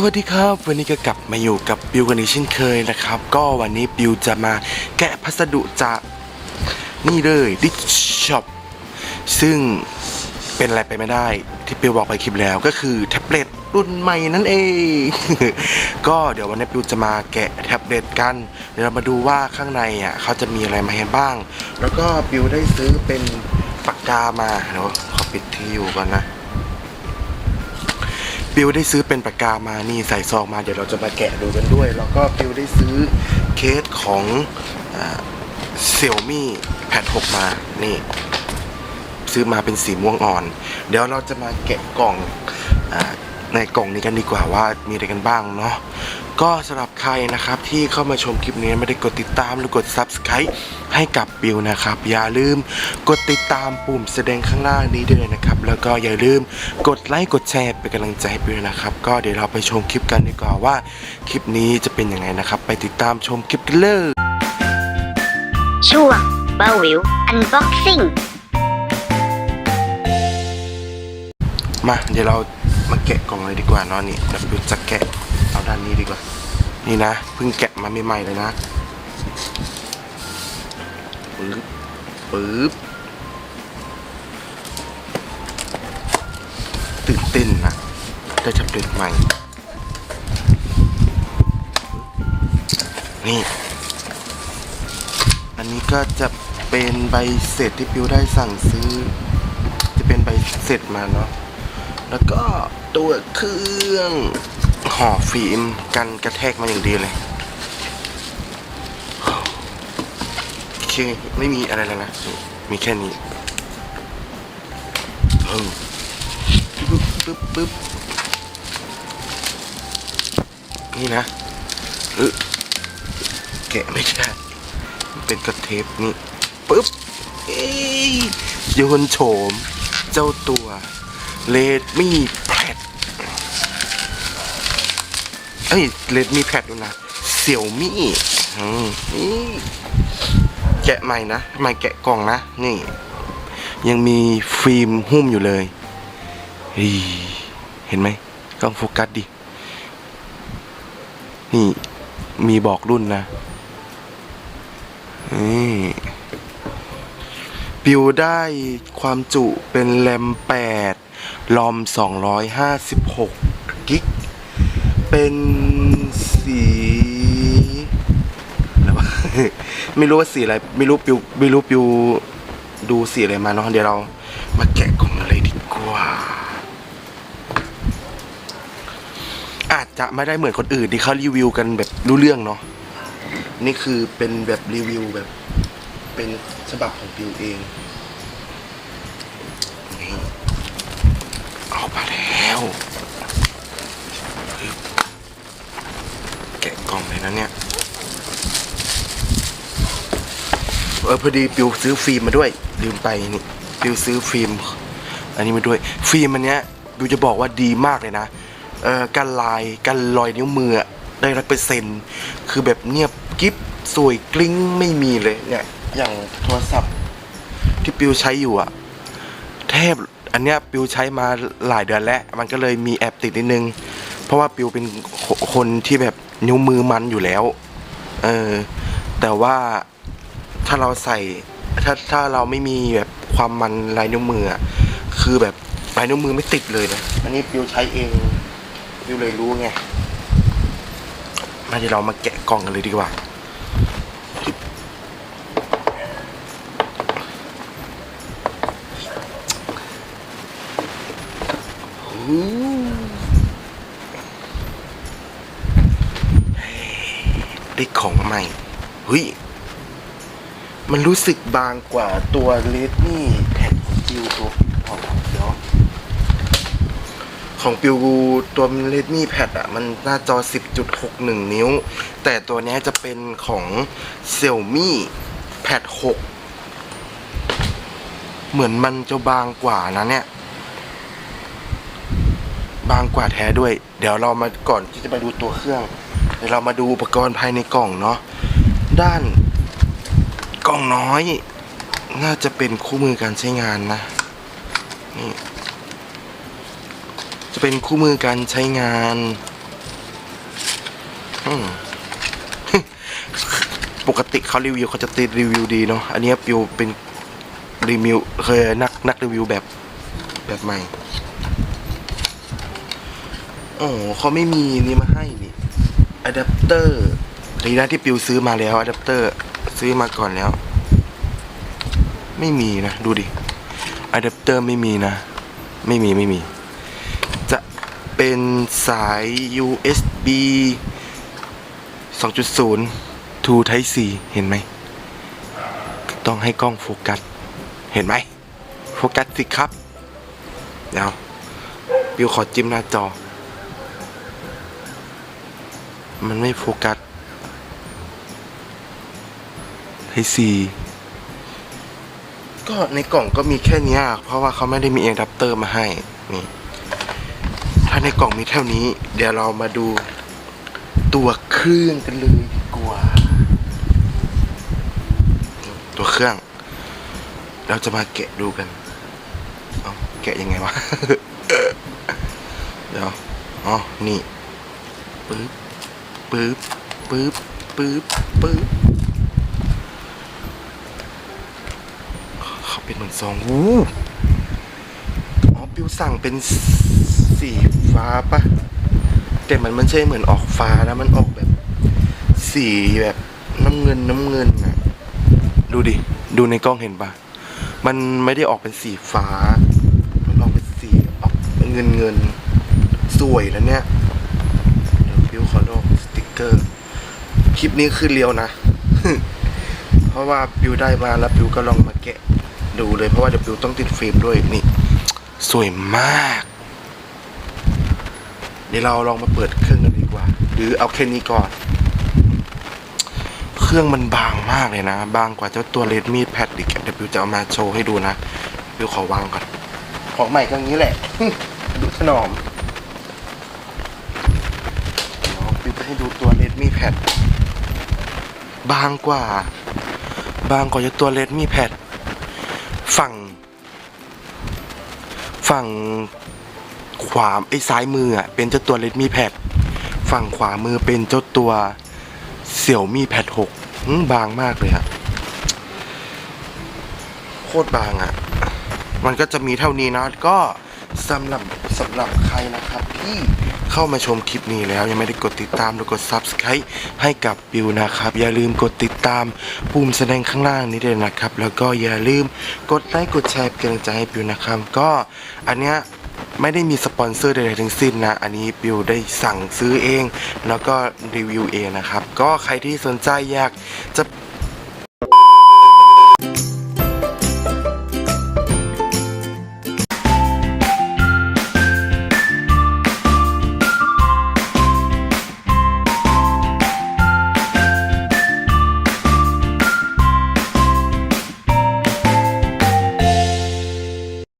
สวัสดีครับ วันนี้ก็กลับมาอยู่กับบิวกันอีกเช่นเคยนะครับ ก็วันนี้บิวจะมาแกะพัสดุจากนี่เลยดิช็อปซึ่งเป็นอะไรไปไม่ได้ที่บิวบอกไปคลิปแล้วก็คือแท็บเล็ตรุ่นใหม่นั่นเอง ก็เดี๋ยววันนี้บิวจะมาแกะแท็บเล็ตกัน เดี๋ยวเรามาดูว่าข้างในอะเขาจะมีอะไรมาให้บ้าง แล้วก็บิวได้ซื้อเป็นปากกามาเดี๋ยวขอปิดที่อยู่ก่อนนะ บิวได้ซื้อเป็นปากกามานี่ใส่ซองมาเดี๋ยวเราจะมาแกะดูกันด้วย แล้วก็บิวได้ซื้อเคสของเซี่ยมี่แพด6มานี่ ซื้อมาเป็นสีม่วงอ่อน เดี๋ยวเราจะมาแกะกล่องอาในกล่องนี้กันดีกว่าว่ามีอะไรกันบ้างเนาะ ก็สำหรับใครนะครับที่เข้ามาชมคลิปนี้ไม่ได้กดติดตามหรือกด Subscribe ให้กับบิวนะครับ อย่าลืมกดติดตามปุ่มแสดงข้างล่างนี้ด้วยนะครับ แล้วก็อย่าลืมกดไลค์กดแชร์เป็นกำลังใจให้บิวนะครับ ก็เดี๋ยวเราไปชมคลิปกันดีกว่าว่าคลิปนี้จะเป็นยังไงนะครับ ไปติดตามชมคลิปกันเลยช่วงเบาวิวอันบ็อกซิ่งมาเดี๋ยวเรามาแกะกล่องเลยดีกว่าเนาะนี่เดี๋ยวบิวจะแกะ เอาด้านนี้ดีกว่า นี่นะเพิ่งแกะมาใหม่ๆเลยนะปึ๊บปึ๊บตื่นเต้นนะได้แท็บเล็ตใหม่ นี่ อันนี้ก็จะเป็นใบเสร็จที่ปิวได้สั่งซื้อ จะเป็นใบเสร็จมาเนาะแล้วก็ตัวเครื่อง ห่อฟิล์มกันกระแทกมาอย่างดีเลยโอเคไม่มีอะไรแล้วนะ มีแค่นี้เออปึ๊บปึ๊บปึ๊บนี่นะเออแกะไม่ได้เป็นกระเทปนี่ปึ๊บเอ้ยโยนโฉม เจ้าตัวเลดมี่แพด เอ้ยเลดมีแพดด้วยนะเสี่ยวมี่นี่แกะใหม่นะใหม่แกะกล่องนะ นี่ ยังมีฟิล์มหุ้มอยู่เลยเห็นไหมกล้องโฟกัสดิ นี่มีบอกรุ่นนะนี่ปิวได้ความจุเป็นแรม8ลอม 256 กิก เป็นสีอะไรวะ ไม่รู้ว่าสีอะไร ไม่รู้ปิวไม่รู้ปิวดูสีอะไรมาเนาะเดี๋ยวเรามาแกะกล่องอะไรดีกว่า อาจจะไม่ได้เหมือนคนอื่นที่เขารีวิวกันแบบรู้เรื่องเนาะนี่คือเป็นแบบรีวิวแบบ เป็นฉบับของปิวเองนี่ออกมาแล้วปึ๊บแกะกล่องเลย นะเนี่ยเออพอดีปิวซื้อฟิล์มมาด้วย ลืมไปนี่ปิวซื้อฟิล์ม อันนี้มาด้วย ฟิล์มอันเนี้ยปิวจะบอกว่าดีมากเลยนะเออกันลายกันรอยนิ้วมือได้ร้อยเปอร์เซ็นต์คือแบบเนียบกิ๊บสวยกลิ้งไม่มีเลยเนี่ย อย่างโทรศัพท์ที่ปิวใช้อยู่อะแทบอันเนี้ยปิวใช้มาหลายเดือนแล้ว มันก็เลยมีแอบติดนิดนึง เพราะว่าปิวเป็นคนที่แบบนิ้วมือมันอยู่แล้ว เออ แต่ว่าถ้าเราใส่ ถ้าถ้าเราไม่มีแบบความมันลายนิ้วมืออะคือแบบลายนิ้วมือไม่ติดเลยนะ อันนี้ปิวใช้เอง ปิวเลยรู้ไง มาเดี๋ยวเรามาแกะกล่องกันเลยดีกว่าฮู้ ได้ของใหม่เฮ้ยมันรู้สึกบางกว่าตัวเลดนี่แผ่นของปิวตัวของเดี๋ยวของปิวตัวเลดนี่แพดอะมันหน้าจอ 10.61 นิ้ว แต่ตัวนี้จะเป็นของเซี่ยมี่แพด6เหมือนมันจะบางกว่านะเนี่ย บางกว่าแท้ด้วย เดี๋ยวเรามาก่อนที่จะไปดูตัวเครื่อง เดี๋ยวเรามาดูอุปกรณ์ภายในกล่องเนาะด้านกล่องน้อย น่าจะเป็นคู่มือการใช้งานนะนี่จะเป็นคู่มือการใช้งานปกติเขารีวิวเขาจะติดรีวิวดีเนาะอันนี้ยปิวเป็นรีวิวเคยนักนักรีวิวแบบแบบใหม่โอ้เขาไม่มีนี่มาให้นี่ อะแดปเตอร์ดีนะที่ปิวซื้อมาแล้วอะแดปเตอร์ซื้อมาก่อนแล้ว ไม่มีนะ ดูดิอะแดปเตอร์ไม่มีนะ ไม่มีไม่มี จะเป็นสาย USB 2.0 to Type C เห็นไหม ต้องให้กล้องโฟกัส เห็นไหม โฟกัสสิครับ เดี๋ยวปิวขอจิ้มหน้าจอ มันไม่โฟกัส Type C ก็ในกล่องก็มีแค่นี้เพราะว่าเขาไม่ได้มีเอะแดปเตอร์มาให้ นี่ ถ้าในกล่องมีเท่านี้ เดี๋ยวเรามาดูตัวเครื่องกันเลยดีกว่า ตัวเครื่อง เราจะมาแกะดูกัน เอาแกะยังไงวะ เดี๋ยว อ๋อ นี่ปึ๊บ ปึ๊บปึ๊บปึ๊บปึ๊บเขาเป็นเหมือนซองวู้อ๋อปิวสั่งเป็นสีฟ้าปะแต่มันไม่ใช่เหมือนออกฟ้านะ มันออกแบบ สีแบบน้ำเงินน้ำเงินอะดูดิ ดูในกล้องเห็นปะมันไม่ได้ออกเป็นสีฟ้า มันออกเป็นสีออกเป็นเงินเงินสวยแล้วเนี่ย เดี๋ยวปิวขอลองสติก เกอร์คลิปนี้คือเรียวนะ เพราะว่าปิวได้มาแล้วปิวก็ลองมาแกะดูเลยเพราะว่าเดี๋ยวปิวต้องติดฟิล์มด้วยนี่ สวยมาก เดี๋ยวเราลองมาเปิดเครื่องกันดีกว่า หรือเอาแค่นี้ก่อน เครื่องมันบางมากเลยนะ บางกว่าเจ้าตัวเลดมีดแพดอีกเดี๋ยวปิวจะเอามาโชว์ให้ดูนะปิวขอวางก่อนของใหม่ก็งี้แหละ ดูถนอมเดี๋ยวปิวจะ ให้ดูตัวเลดมีแพดบางกว่า บางกว่าเจ้าตัวเลดมีแพดฝั่ง ฝั่งขวาไอ้ซ้ายมืออะเป็นเจ้าตัว Redmi Pad ฝั่งขวามือเป็นเจ้าตัวเสี่ยวมี่แพดหกบางมากเลยอะโคตรบางอะมันก็จะมีเท่านี้นะก็สำหรับสำหรับใครนะครับที่ เข้ามาชมคลิปนี้แล้วยังไม่ได้กดติดตามหรือกด Subscribe ให้กับบิวนะครับ อย่าลืมกดติดตามปุ่มแสดงข้างล่างนี้ด้วยนะครับ แล้วก็อย่าลืมกดไลค์กดแชร์เป็นกำลังใจให้บิวนะครับก็อันเนี้ยไม่ได้มีสปอนเซอร์ใดๆทั้งสิ้นนะ อันนี้บิวได้สั่งซื้อเอง แล้วก็รีวิวเองนะครับ ก็ใครที่สนใจอยากจะ